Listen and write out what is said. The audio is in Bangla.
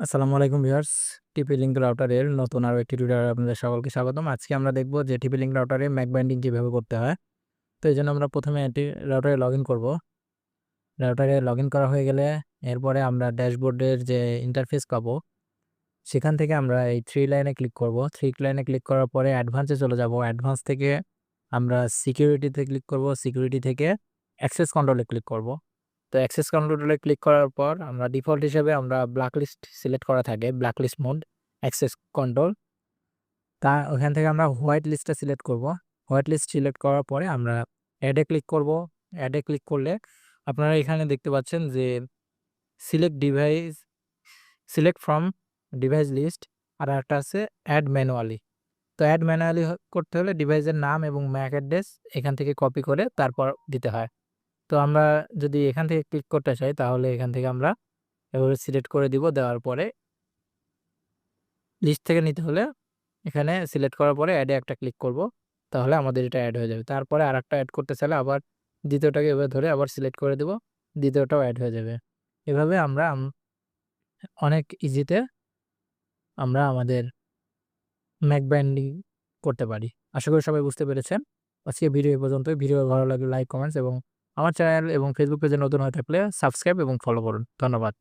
আসসালামু আলাইকুম ভিউয়ার্স। টিপি লিঙ্ক রাউটারের নতুন আরও একটি টিউটোরিয়ালে আপনাদের সকলকে স্বাগতম। আজকে আমরা দেখব যে টিপি লিঙ্ক রাউটারে ম্যাক বাইন্ডিং কীভাবে করতে হয়। তো এই জন্য আমরা প্রথমে এটি রাউটারে লগ ইন করব। রাউটারে লগ ইন করা হয়ে গেলে এরপরে আমরা ড্যাশবোর্ডের যে ইন্টারফেস পাবো, সেখান থেকে আমরা এই থ্রি লাইনে ক্লিক করব। থ্রি লাইনে ক্লিক করার পরে অ্যাডভান্সে চলে যাব। অ্যাডভান্স থেকে আমরা সিকিউরিটিতে ক্লিক করব। সিকিউরিটি থেকে অ্যাক্সেস কন্ট্রোলে ক্লিক করব। তো অ্যাক্সেস কন্ট্রোলে ক্লিক করার পর আমরা ডিফল্ট হিসেবে আমরা ব্ল্যাক লিস্ট সিলেক্ট করা থাকে black list mode access control তা ওখান থেকে আমরা হোয়াইট লিস্টটা সিলেক্ট করব। হোয়াইট লিস্ট সিলেক্ট করার পরে আমরা অ্যাডে ক্লিক করব। অ্যাডে ক্লিক করলে আপনারা এখানে দেখতে পাচ্ছেন যে select device select from device list আর একটা আছে অ্যাড ম্যানুয়ালি তো অ্যাড ম্যানুয়ালি করতে হলে ডিভাইসের নাম এবং ম্যাক অ্যাড্রেস এখান থেকে কপি করে তারপর দিতে হয়। তো আমরা যদি এখান থেকে ক্লিক করতে চাই, তাহলে এখান থেকে আমরা এভাবে সিলেক্ট করে দিব দেওয়ার পরে। লিস্ট থেকে নিতে হলে এখানে সিলেক্ট করার পরে অ্যাডে একটা ক্লিক করব, তাহলে আমাদের এটা অ্যাড হয়ে যাবে। তারপরে আর একটা অ্যাড করতে চাইলে আবার দ্বিতীয়টাকে এভাবে ধরে আবার সিলেক্ট করে দেব, দ্বিতীয়টাও অ্যাড হয়ে যাবে। এভাবে আমরা অনেক ইজিতে আমরা আমাদের ম্যাক ব্যান্ডিং করতে পারি। আশা করি সবাই বুঝতে পেরেছেন। আজকে ভিডিও এ পর্যন্ত ভিডিও ভালো লাগলে লাইক কমেন্টস এবং আমার চ্যানেল এবং ফেসবুক পেজে নতুন হয়ে থাকলে সাবস্ক্রাইব এবং ফলো করুন। ধন্যবাদ।